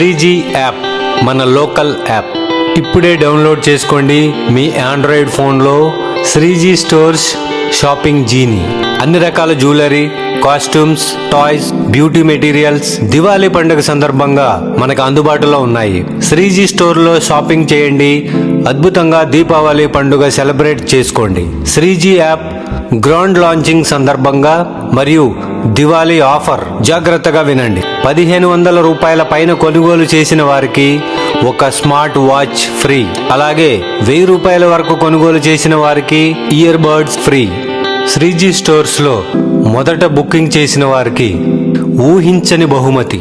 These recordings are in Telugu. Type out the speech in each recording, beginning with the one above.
త్రీ జీ యాప్ మన లోకల్ యాప్. ఇప్పుడే డౌన్లోడ్ చేసుకోండి మీ ఆండ్రాయిడ్ ఫోన్లో శ్రీజీ స్టోర్స్ షాపింగ్ జీని. అన్ని రకాల jewellery costumes toys beauty materials Diwali పండుగ సందర్భంగా మనకు అందుబాటులో ఉన్నాయి. శ్రీజీ స్టోర్లో షాపింగ్ చేయండి. అద్భుతంగా దీపావళి పండుగ సెలబ్రేట్ చేసుకోండి. శ్రీజీ యాప్ గ్రౌండ్ లాంచింగ్ సందర్భంగా మరియు దివాళీ ఆఫర్ జాగ్రత్తగా వినండి. పదిహేను వందల రూపాయల పైన కొనుగోలు చేసిన వారికి ఒక స్మార్ట్ వాచ్ ఫ్రీ. అలాగే వెయ్యి రూపాయల వరకు కొనుగోలు చేసిన వారికి ఇయర్ బర్డ్స్ ఫ్రీ. శ్రీజీ స్టోర్స్లో మొదట బుకింగ్ చేసిన వారికి ఊహించని బహుమతి.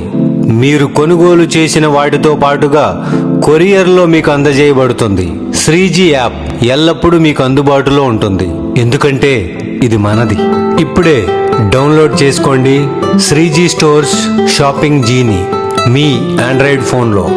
మీరు కొనుగోలు చేసిన వాటితో పాటుగా కొరియర్లో మీకు అందజేయబడుతుంది. శ్రీజీ యాప్ ఎల్లప్పుడూ మీకు అందుబాటులో ఉంటుంది. ఎందుకంటే ఇది మనది. ఇప్పుడే డౌన్లోడ్ చేసుకోండి శ్రీజీ స్టోర్స్ షాపింగ్ జీని మీ ఆండ్రాయిడ్ ఫోన్లో.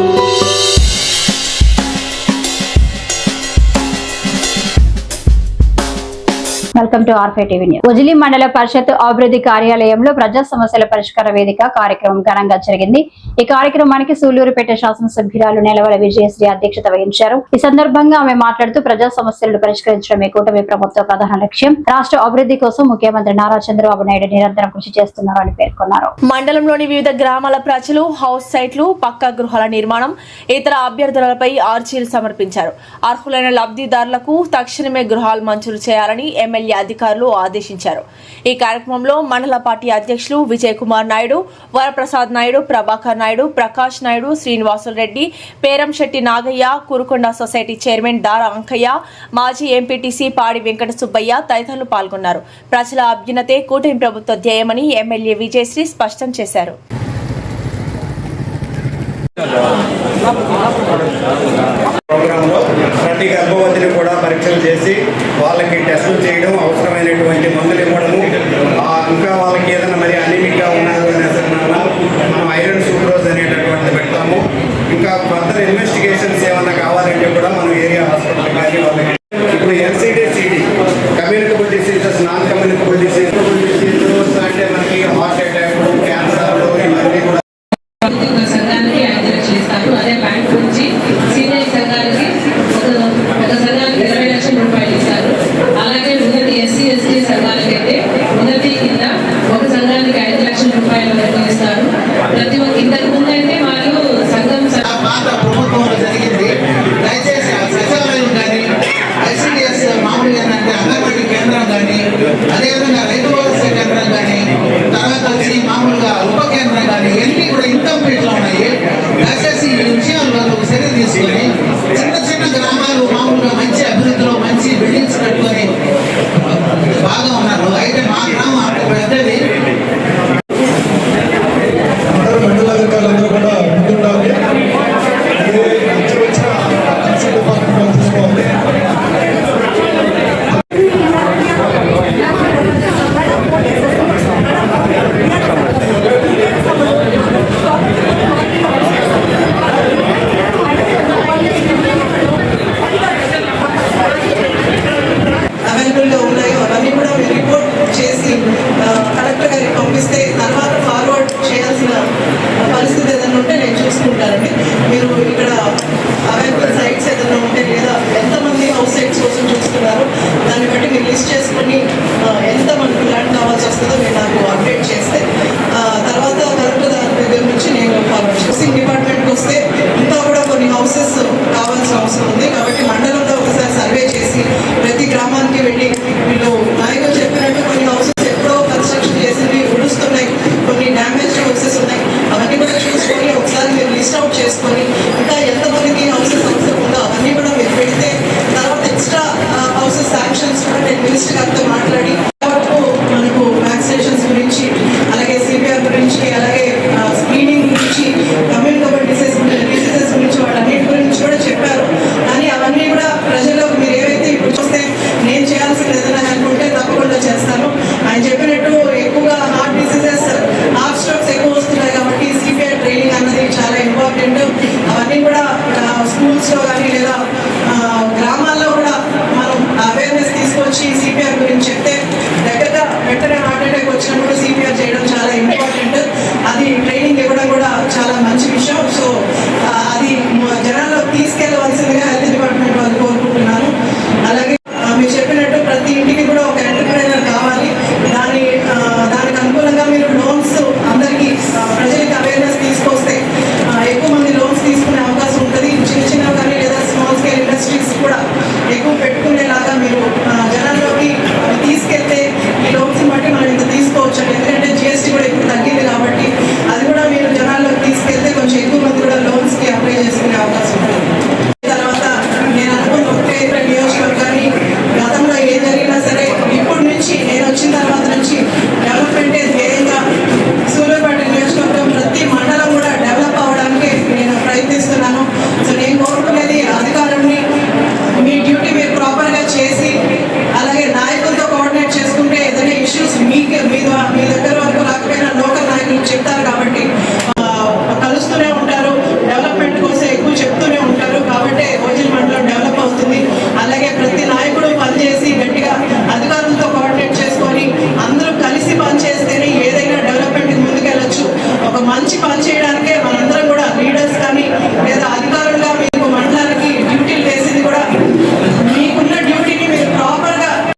వెల్కమ్ టు ఆర్ఫై టీవీ న్యూస్. ఉజిలి మండల పరిషత్ అభివృద్ధి కార్యాలయంలో ప్రజా సమస్యల పరిష్కార వేదిక కార్యక్రమం ఘనంగా జరిగింది. ఈ కార్యక్రమానికి సూళ్ళూరుపేట శాసనసభ్యురాలు నెలవల విజయశ్రీ అధ్యక్షత వహించారు. ఈ సందర్భంగా ఆమె మాట్లాడుతూ ప్రజా సమస్యలను పరిష్కరించడమే కూటమి ప్రభుత్వ ప్రధాన లక్ష్యం. రాష్ట్ర అభివృద్ధి కోసం ముఖ్యమంత్రి నారా చంద్రబాబు నాయుడు నిరంతరం కృషి చేస్తున్నారని పేర్కొన్నారు. మండలంలోని వివిధ గ్రామాల ప్రజలు హౌస్ సైట్లు పక్కా గృహాల నిర్మాణం ఇతర అభ్యర్థులపై ఆర్జీలు సమర్పించారు. అర్హులైన లబ్ధిదారులకు తక్షణమే గృహాలు మంజూరు చేయాలని ఎమ్మెల్యే అధికారులు ఆదేశించారు. ఈ కార్యక్రమంలో మండల పార్టీ అధ్యక్షులు విజయ్ కుమార్ నాయుడు వరప్రసాద్ నాయుడు ప్రభాకర్ నాయుడు ప్రకాష్ నాయుడు శ్రీనివాసులు రెడ్డి పేరంశెట్టి నాగయ్య కురుకొండ సొసైటీ చైర్మన్ దారా అంకయ్య మాజీ ఎంపీటీసీ పాడి వెంకట సుబ్బయ్య తదితరులు పాల్గొన్నారు. ప్రజల అభ్యున్నతే కూటమి ప్రభుత్వ ధ్యేయమని ఎమ్మెల్యే విజయశ్రీ స్పష్టం చేశారు. ప్రోగ్రాంలో ప్రతి గర్భవతిని కూడా పరీక్షలు చేసి వాళ్ళకి టెస్టులు చేయడం అవసరమైనటువంటి మందులు ఇవ్వడము. ఇంకా వాళ్ళకి ఏదైనా మరి అనీమిక్గా ఉన్నారు అనే మనం ఐరన్ సూక్రోజ్ అనేటటువంటిది పెడతాము. ఇంకా ఫర్దర్ ఇన్వెస్టిగేషన్స్ ఏమైనా కావాలంటే కూడా మనం ఏరియా హాస్పిటల్ కానీ వాళ్ళకి ఇప్పుడు NCD CD communicable diseases non communicable స్కూల్స్లో కానీ లేదా